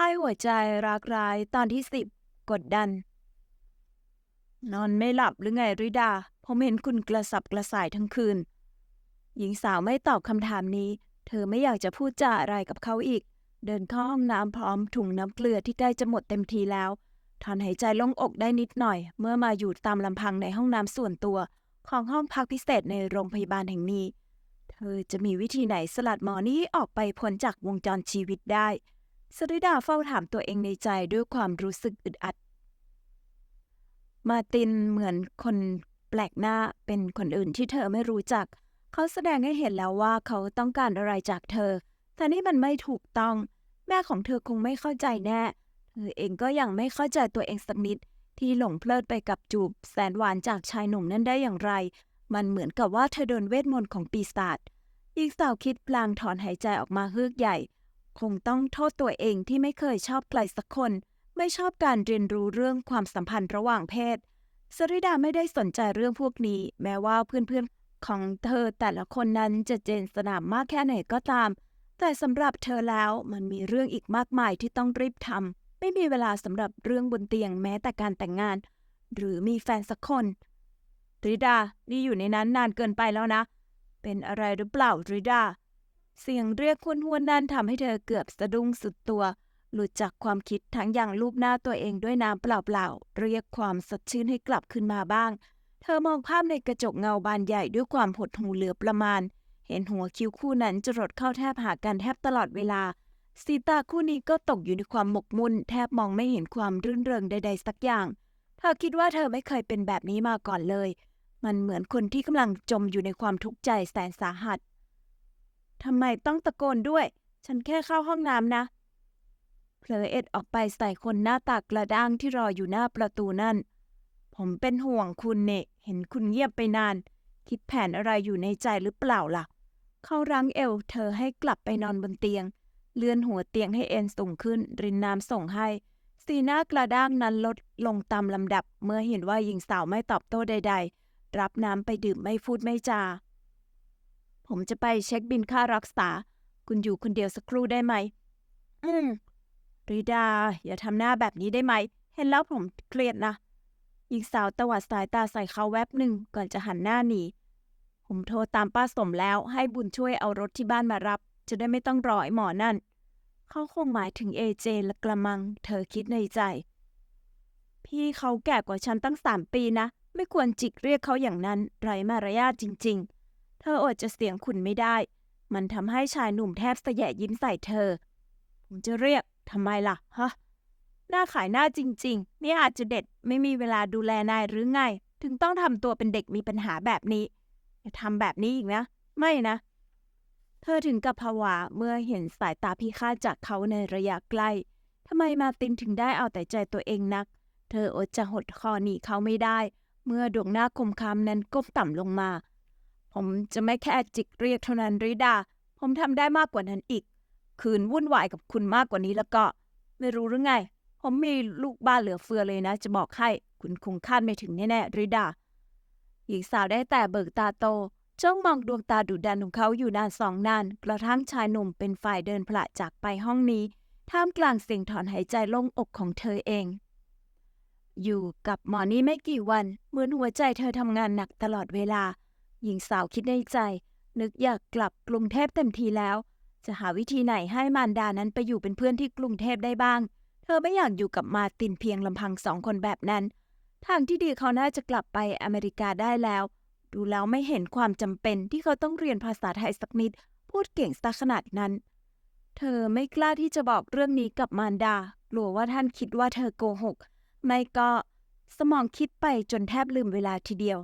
ให้หัวใจรักร้ายตอนที่สิบกดดัน นอนไม่หลับหรือไงริดา ผมเห็นคุณกระสับกระส่ายทั้งคืน หญิงสาวไม่ตอบคำถามนี้ เธอไม่อยากจะพูดจาอะไรกับเขาอีก เดินเข้าห้องน้ำพร้อมถุงน้ำเกลือที่ใกล้จะหมดเต็มทีแล้วถอนหายใจลงอกได้นิดหน่อย เมื่อมาอยู่ตามลำพังในห้องน้ำส่วนตัว ของห้องพักพิเศษในโรงพยาบาลแห่งนี้ เธอจะมีวิธีไหนสลัดหมอนี้ออกไปพ้นจากวงจรชีวิตได้ สริดาเฝ้าถามตัวเองในใจด้วยความรู้สึกอึดอัด มาตินเหมือนคนแปลกหน้าเป็นคนอื่นที่เธอไม่รู้จัก เขาแสดงให้เห็นแล้วว่าเขาต้องการอะไรจากเธอ แต่นี่มันไม่ถูกต้อง แม่ของเธอคงไม่เข้าใจแน่ เธอเองก็ยังไม่เข้าใจตัวเองสักนิด ที่หลงเพลิดไปกับจูบแสนหวานจากชายหนุ่มนั้นได้อย่างไร มันเหมือนกับว่าเธอโดนเวทมนต์ของปีศาจหญิงสาวคิดพลางถอนหายใจออกมาเฮือกใหญ่ คงต้องโทษตัวเองที่ไม่เคยชอบใครสักคน ไม่ชอบการเรียนรู้เรื่องความสัมพันธ์ระหว่างเพศ สริดาไม่ได้สนใจเรื่องพวกนี้ แม้ว่าเพื่อนๆของเธอแต่ละคนนั้นจะเจนสนามมากแค่ไหนก็ตาม แต่สำหรับเธอแล้วมันมีเรื่องอีกมากมายที่ต้องรีบทำไม่มีเวลาสำหรับเรื่องบนเตียงแม้แต่การแต่งงาน หรือมีแฟนสักคนริดา นี่อยู่ในนั้นนานเกินไปแล้วนะ เป็นอะไรหรือเปล่าริดา เสียงเรียกคุณหวนนั้นทำให้เธอเกือบสะดุ้งสุดตัว หลุดจากความคิดทั้งอย่างรูปหน้าตัวเองด้วยน้ำเปล่าๆ เรียกความสดชื่นให้กลับขึ้นมาบ้าง เธอมองภาพในกระจกเงาบานใหญ่ด้วยความหดหู่เหลือประมาณ เห็นหัวคิ้วคู่นั้นจรดเข้าแทบหากันแทบตลอดเวลาสีตาคู่นี้ก็ตกอยู่ในความหมกมุ่น แทบมองไม่เห็นความรื่นเริงใด ๆ สักอย่าง เธอคิดว่าเธอไม่เคยเป็นแบบนี้มาก่อนเลย มันเหมือนคนที่กำลังจมอยู่ในความทุกข์ใจแสนสาหัส ทำไมต้องตะโกนด้วย ฉันแค่เข้าห้องน้ำนะ เผลอเอ็ดออกไปใส่คนหน้าตากกระด้างที่รออยู่หน้าประตูนั่น ผมเป็นห่วงคุณเนะเห็นคุณเงียบไปนาน คิดแผนอะไรอยู่ในใจหรือเปล่าล่ะ เขารั้งเอวเธอให้กลับไปนอนบนเตียง เลื่อนหัวเตียงให้เอ็นสูงขึ้น รินน้ำส่งให้ สีหน้ากระด้างนั้นลดลงตามลำดับ เมื่อเห็นว่าหญิงสาวไม่ตอบโต้ใด ๆ รับน้ำไปดื่มไม่พูดไม่จา ผมจะไปเช็คบินค่ารักษา คุณอยู่คนเดียวสักครู่ได้ไหม อืมริดา อย่าทำหน้าแบบนี้ได้ไหม เห็นแล้วผมเครียดนะหญิงสาวตวัดสายตาใส่เขาแวบหนึ่งก่อนจะหันหน้าหนี ผมโทรตามป้าสมแล้วให้บุญช่วยเอารถที่บ้านมารับ จะได้ไม่ต้องรอไอ้หมอนั่น เขาคงหมายถึงเอเจและกระมัง เธอคิดในใจ พี่เขาแก่กว่าฉันตั้งสามปีนะ ไม่ควรจิกเรียกเขาอย่างนั้น ไร้มารยาทจริง ๆ เธออดจะเสียงขุนไม่ได้ มันทำให้ชายหนุ่มแทบสะแยะยิ้มใส่เธอ ผมจะเรียกทำไมล่ะ ฮะ หน้าขายหน้าจริงๆ นี่อาจจะเด็ดไม่มีเวลาดูแลนายหรือไง ถึงต้องทำตัวเป็นเด็กมีปัญหาแบบนี้ อย่าทำแบบนี้อีกนะ ไม่นะ เธอถึงกับผวาเมื่อเห็นสายตาพิฆาตจากเขาในระยะใกล้ทำไมมาตินถึงได้เอาแต่ใจตัวเองนัก เธออดจะหดคอหนีเขาไม่ได้ เมื่อดวงหน้าคมคำนั้นก้มต่ำลงมา ผมจะไม่แค่จิกเรียกเท่านั้นริดา ผมทำได้มากกว่านั้นอีก คืนวุ่นวายกับคุณมากกว่านี้แล้วก็ ไม่รู้หรือไง ผมมีลูกบ้านเหลือเฟือเลยนะ จะบอกให้ คุณคงคาดไม่ถึงแน่ๆริดา หญิงสาวได้แต่เบิกตาโตจ้องมองดวงตาดุดันของเขาอยู่นานสองนาน กระทั่งชายหนุ่มเป็นฝ่ายเดินพละจากไปห้องนี้ ท่ามกลางเสียงถอนหายใจโล่งอกของเธอเอง อยู่กับหมอนี่ไม่กี่วัน เหมือนหัวใจเธอทำงานหนักตลอดเวลา หญิงสาวคิดในใจ นึกอยากกลับกรุงเทพเต็มทีแล้ว จะหาวิธีไหนให้มารดานั้นไปอยู่เป็นเพื่อนที่กรุงเทพได้บ้าง เธอไม่อยากอยู่กับมาตินเพียงลำพังสองคนแบบนั้น ทางที่ดีเขาน่าจะกลับไปอเมริกาได้แล้ว ดูแล้วไม่เห็นความจำเป็นที่เขาต้องเรียนภาษาไทยสักนิด พูดเก่งสักขนาดนั้น เธอไม่กล้าที่จะบอกเรื่องนี้กับมารดากลัวว่าท่านคิดว่าเธอโกหก ไม่ก็สมองคิดไปจนแทบลืมเวลาทีเดียว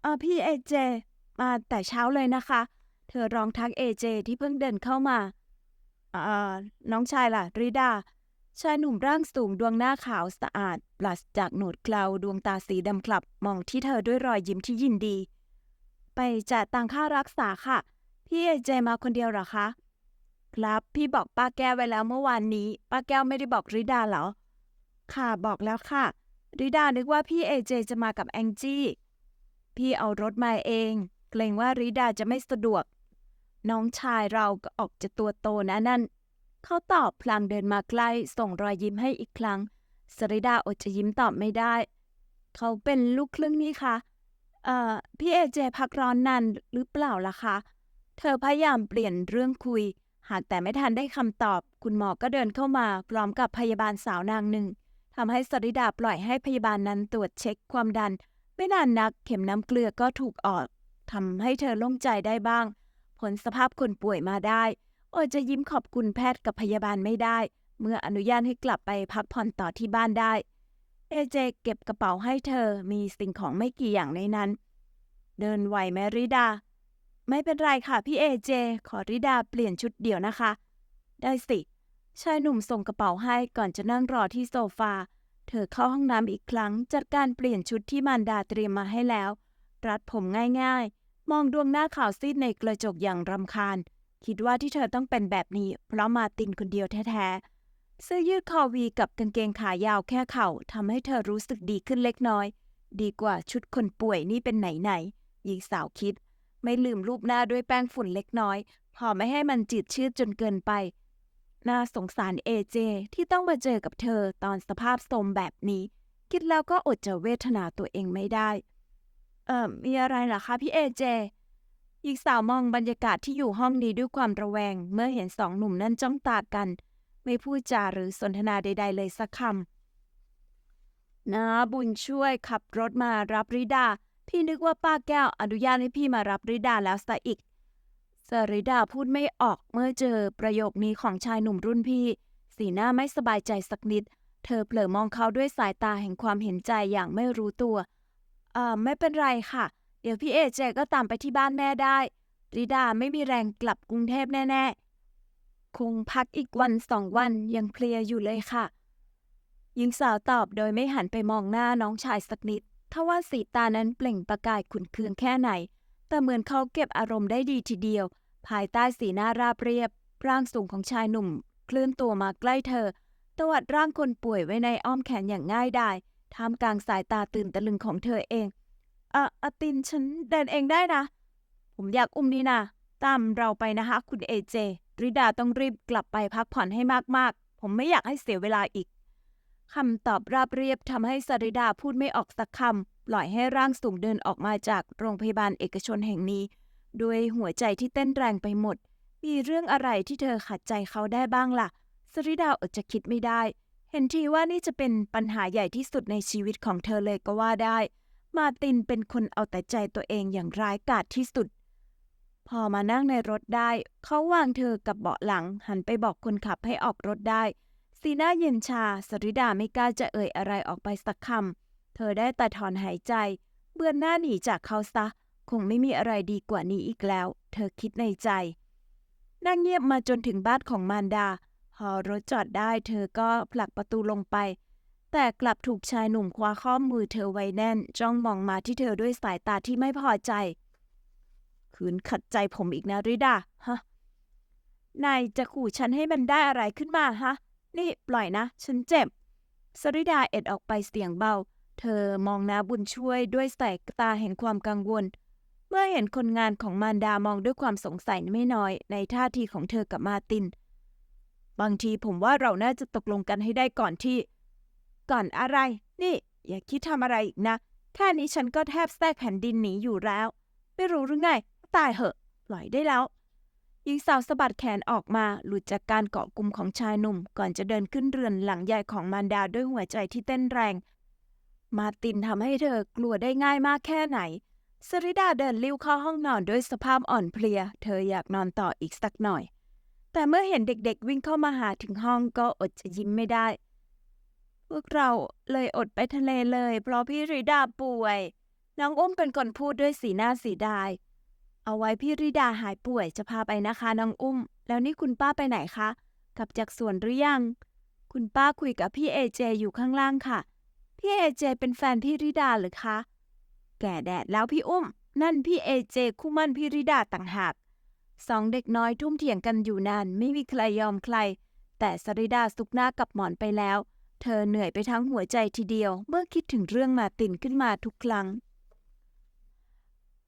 เออพี่เอเจมาแต่เช้าเลยนะคะ เธอร้องทักเอเจที่เพิ่งเดินเข้ามาเออน้องชายล่ะริดา ชายหนุ่มร่างสูงดวงหน้าขาวสะอาดปราศจากโหนวดเคราดวงตาสีดำคลับมองที่เธอด้วยรอยยิ้มที่ยินดี ไปจ่ายตังค่ารักษาค่ะ พี่เอเจมาคนเดียวหรอคะ ครับพี่บอกป้าแก้วไว้แล้วเมื่อวานนี้ ป้าแก้วไม่ได้บอกริดาเหรอ ค่ะบอกแล้วค่ะริดานึกว่าพี่เอเจจะมากับแองจี้ พี่เอารถมาเอง เกรงว่าริดาจะไม่สะดวก น้องชายเราก็ออกจะตัวโตนะนั่น เขาตอบพลางเดินมาใกล้ส่งรอยยิ้มให้อีกครั้ง สริดาอดจะยิ้มตอบไม่ได้ เขาเป็นลูกครึ่งนี่คะเอ่อ พี่เอเจพักร้อนนานหรือเปล่าล่ะคะ เธอพยายามเปลี่ยนเรื่องคุย หากแต่ไม่ทันได้คำตอบ คุณหมอก็เดินเข้ามาพร้อมกับพยาบาลสาวนางหนึ่งทำให้สริดาปล่อยให้พยาบาลนั้นตรวจเช็คความดัน ไม่นานนักเข็มน้ำเกลือก็ถูกออกทำให้เธอโล่งใจได้บ้าง ผลสภาพคนป่วยมาได้โอจะยิ้มขอบคุณแพทย์กับพยาบาลไม่ได้ เมื่ออนุญาตให้กลับไปพักผ่อนต่อที่บ้านได้เอเจเก็บกระเป๋าให้เธอมีสิ่งของไม่กี่อย่างในนั้น เดินไหวไหมริดา ไม่เป็นไรค่ะพี่เอเจ ขอริดาเปลี่ยนชุดเดี๋ยวนะคะ ได้สิ ชายหนุ่มส่งกระเป๋าให้ก่อนจะนั่งรอที่โซฟา เธอเข้าห้องน้ำอีกครั้งจัดการเปลี่ยนชุดที่มารดาเตรียมมาให้แล้ว รัดผมง่ายๆ มองดวงหน้าขาวซีดในกระจกอย่างรำคาญ คิดว่าที่เธอต้องเป็นแบบนี้ เพราะมาตินคนเดียวแท้ๆเสื้อยืดคอวีกับกางเกงขายาวแค่เข่าทำให้เธอรู้สึกดีขึ้นเล็กน้อย ดีกว่าชุดคนป่วยนี่เป็นไหนๆหญิงสาวคิด ไม่ลืมรูปหน้าด้วยแป้งฝุ่นเล็กน้อย พอไม่ให้มันจืดชืดจนเกินไป น่าสงสารเอเจที่ต้องมาเจอกับเธอตอนสภาพโทมแบบนี้ คิดแล้วก็อดจะเวทนาตัวเองไม่ได้ เอ่อ มีอะไรเหรอคะพี่เอเจหญิงสาวมองบรรยากาศที่อยู่ห้องนี้ด้วยความระแวง เมื่อเห็นสองหนุ่มนั่นจ้องตากัน ไม่พูดจาหรือสนทนาใด ๆ เลยสักคำนะบุญช่วยขับรถมารับริดา พี่นึกว่าป้าแก้วอนุญาตให้พี่มารับริดาแล้วซะอีก สริดาพูดไม่ออกเมื่อเจอประโยคนี้ของชายหนุ่มรุ่นพี่ สีหน้าไม่สบายใจสักนิด เธอเผลอมองเขาด้วยสายตาแห่งความเห็นใจอย่างไม่รู้ตัวเอ่อไม่เป็นไรค่ะ เดี๋ยวพี่เอเจก็ตามไปที่บ้านแม่ได้ ริดาไม่มีแรงกลับกรุงเทพแน่ๆ คงพักอีกวันสองวันยังเพลียอยู่เลยค่ะหญิงสาวตอบโดยไม่หันไปมองหน้าน้องชายสักนิดทว่าสีตานั้นเปล่งประกายขุนเคืองแค่ไหน แต่เหมือนเขาเก็บอารมณ์ได้ดีทีเดียว ภายใต้สีหน้าราบเรียบ ร่างสูงของชายหนุ่ม เคลื่อนตัวมาใกล้เธอ ตวัดร่างคนป่วยไว้ในอ้อมแขนอย่างง่ายดายท่ามกลางสายตาตื่นตะลึงของเธอเองอะอตินฉันเดินเองได้นะ ผมอยากอุ้มนี่นะตามเราไปนะคะ คุณเอเจริดาต้องรีบกลับไปพักผ่อนให้มากๆ ผมไม่อยากให้เสียเวลาอีก คำตอบราบเรียบทำให้สริดาพูดไม่ออกสักคำปล่อยให้ร่างสูงเดินออกมาจากโรงพยาบาลเอกชนแห่งนี้ ด้วยหัวใจที่เต้นแรงไปหมด มีเรื่องอะไรที่เธอขัดใจเขาได้บ้างล่ะ สริดาอดจะคิดไม่ได้ เห็นทีว่านี่จะเป็นปัญหาใหญ่ที่สุดในชีวิตของเธอเลยก็ว่าได้ มาตินเป็นคนเอาแต่ใจตัวเองอย่างร้ายกาจที่สุด พอมานั่งในรถได้ เขาวางเธอกับเบาะหลัง หันไปบอกคนขับให้ออกรถได้ สีหน้าเย็นชา สริดาไม่กล้าจะเอ่ยอะไรออกไปสักคำ เธอได้แต่ถอนหายใจ เบือนหน้าหนีจากเขาซะ คงไม่มีอะไรดีกว่านี้อีกแล้ว เธอคิดในใจ นั่งเงียบมาจนถึงบ้านของมารดา พอรถจอดได้เธอก็ผลักประตูลงไป แต่กลับถูกชายหนุ่มคว้าข้อมือเธอไว้แน่น จ้องมองมาที่เธอด้วยสายตาที่ไม่พอใจ ขืนขัดใจผมอีกนะริดา ฮะ นายจะขู่ฉันให้มันได้อะไรขึ้นมาฮะ นี่ปล่อยนะ ฉันเจ็บ สริดาเอ็ดออกไปเสียงเบา เธอมองนาบุญช่วยด้วยสายตาแห่งความกังวล เมื่อเห็นคนงานของมารดามองด้วยความสงสัยไม่น้อย ในท่าทีของเธอกับมาติน บางทีผมว่าเราน่าจะตกลงกันให้ได้ก่อนที่ ก่อนอะไร นี่ อย่าคิดทำอะไรอีกนะ แค่นี้ฉันก็แทบแทรกแผ่นดินหนีอยู่แล้ว ไม่รู้หรือไง ตายเหอะ ปล่อยได้แล้ว หญิงสาวสะบัดแขนออกมาหลุดจากการเกาะกลุ่มของชายหนุ่ม ก่อนจะเดินขึ้นเรือนหลังใหญ่ของมารดาด้วยหัวใจที่เต้นแรง มาตินทำให้เธอกลัวได้ง่ายมากแค่ไหนสริดาเดินลิ้วเข้าห้องนอนด้วยสภาพอ่อนเพลีย เธออยากนอนต่ออีกสักหน่อย แต่เมื่อเห็นเด็กๆวิ่งเข้ามาหาถึงห้องก็อดจะยิ้มไม่ได้ พวกเราเลยอดไปทะเลเลย เพราะพี่ริดาป่วย น้องอุ้มเป็นคนพูดด้วยสีหน้าสีดาย เอาไว้พี่ริดาหายป่วยจะพาไปนะคะน้องอุ้ม แล้วนี่คุณป้าไปไหนคะ กลับจากสวนหรือยัง คุณป้าคุยกับพี่เอเจอยู่ข้างล่างค่ะ พี่เอเจเป็นแฟนพี่ริดาหรือคะ แก่แดดแล้วพี่อุ้ม นั่นพี่เอเจคู่มั่นพี่ริดาต่างหาก สองเด็กน้อยทุ่มเถียงกันอยู่นานไม่มีใครยอมใคร แต่สริดาซุกหน้ากับหมอนไปแล้ว เธอเหนื่อยไปทั้งหัวใจทีเดียว เมื่อคิดถึงเรื่องมาตินขึ้นมาทุกครั้ง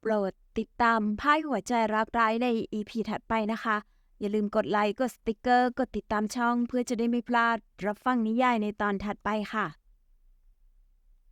โปรดติดตามพ่ายหัวใจรักร้ายใน EP ถัดไปนะคะ อย่าลืมกดไลค์ กดสติกเกอร์ กดติดตามช่อง เพื่อจะได้ไม่พลาด รับฟังนิยายในตอนถัดไปค่ะ